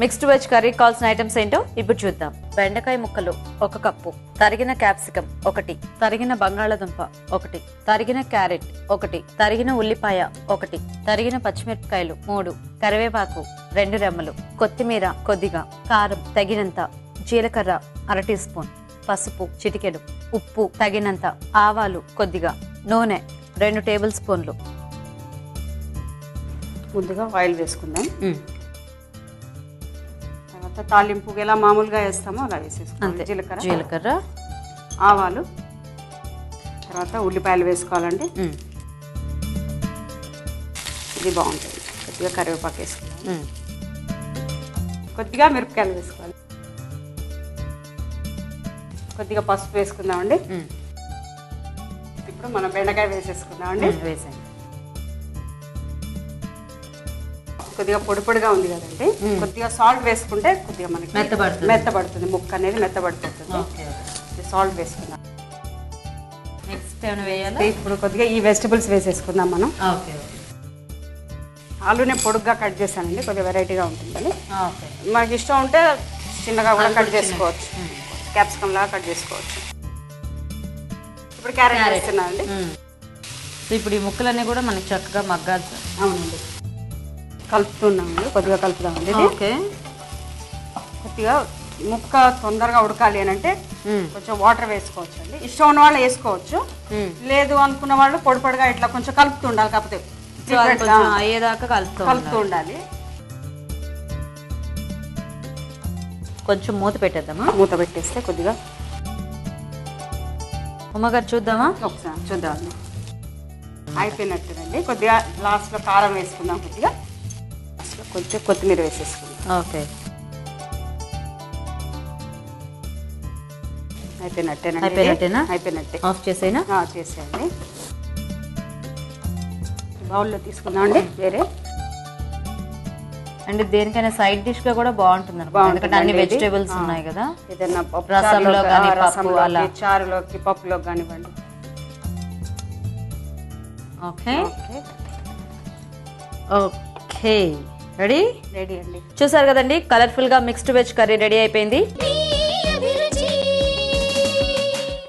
Mixed veg curry కావాల్సిన items ఏంటో ఇప్పుడు చూద్దాం. బెండకాయ ముక్కలు ఒక కప్పు తరిగిన క్యాప్సికం ఒకటి తరిగిన బంగాళదుంప ఒకటి తరిగిన క్యారెట్ ఒకటి తరిగిన ఉల్లిపాయ ఒకటి తరిగిన పచ్చిమిరపకాయలు మూడు కరివేపాకు రెండు రెమ్మలు కొత్తిమీర కొద్దిగా కారం తగినంత జీలకర్ర అర టీ స్పూన్ పసుపు చిటికెడు ఉప్పు తగినంత ఆవాలు కొద్దిగా నూనె రెండు టేబుల్ స్పూన్లు. ముందుగా ఆయిల్ వేసుకుందాం. తర్వాత తాలింపు ఎలా మామూలుగా వేస్తామో అలా వేసేసుకోవాలి. జీలకర్ర జీలకర్ర. ఆవాలు. తర్వాత ఉల్లిపాయలు వేసుకోవాలండి. ఇది బాగుంటుంది. కొద్దిగా కరివేపాకు వేసుకోవాలి. కొద్దిగా మిరపకాయలు వేసుకోవాలి. కొద్దిగా పసుపు వేసుకుందామండి. ఇప్పుడు మనం బెండకాయ వేసేసుకుందామండి. వేసేయండి. కొద్దిగా పొడి పొడిగా ఉంది కదండి. కొద్దిగా సాల్ట్ వేసుకుంటే కొద్దిగా మనకి మెత్తబడుతుంది. మెత్తబడుతుంది. ముక్క అనేది మెత్తబడిపోతుంది సాల్ట్ వేసుకుందాం. నెక్స్ట్ వేయాలా? ఇప్పుడు కొద్దిగా ఈ వెజిటబుల్స్ వేసేసుకుందాం మనం. ఓకే ఆలునే పొడుగ్గా కట్ చేశానండి. కొద్దిగా వెరైటీగా ఉంటుందని. ఓకే. మనకి ఇష్టం ఉంటే చిన్నగా కూడా కట్ చేసుకోవచ్చు. క్యాప్సికమ్ లాగా కట్ చేసుకోవచ్చు. ఇప్పుడు క్యారెట్ వేస్తున్నా అండి. సో ఇప్పుడు ఈ ముక్కలన్నీ కూడా మనకి చక్కగా మగ్గాలి సార్ అవునండి. కలుపుతున్నామండి కొద్దిగా కలుపుదామండి ఓకే. కొద్దిగా ముక్క తొందరగా ఉడకాలి అని అంటే కొంచెం వాటర్ వేసుకోవచ్చు అండి. ఇష్టం ఉన్న వాళ్ళు వేసుకోవచ్చు. లేదు అనుకున్న వాళ్ళు పొడి పొడిగా ఇట్లా కొంచెం కలుపుతూ ఉండాలి కాకపోతే అయ్యేదాకా కలుపుతూ కలుపుతూ ఉండాలి. కొంచెం మూత పెట్టేద్దామా? మూత పెట్టేస్తే కొద్దిగా ఉమ్మగారు చూద్దామా? ఒకసారి చూద్దామండి. అయిపోయినట్టునండి కొద్దిగా లాస్ట్లో కారం వేసుకుందాం కొద్దిగా. కొంచెం కొత్తిమీర వేసేసుకుందాం ఓకే అయిపోయినట్టేనండి ఇది. అయిపోయినట్టేనా? అయిపోయినట్టే ఆఫ్ చేసేనా చేసేయండి బౌల్లో తీసుకుందామండి వేరే అండ్ దేనికైనా సైడ్ డిష్గా కూడా బాగుంటుంది ఎందుకంటే అన్ని. వెజిటేబుల్స్. ఉన్నాయి కదా ఏదైనా రసంలో చారులోకి- కానీ పప్పు అలా. చారులోకి పప్పులోకి కానివ్వండి okay okay okay ready ready అండి. చూసారు కదండి కలర్ఫుల్గా మిక్స్డ్ వెజ్ కర్రీ రెడీ అయిపోయింది.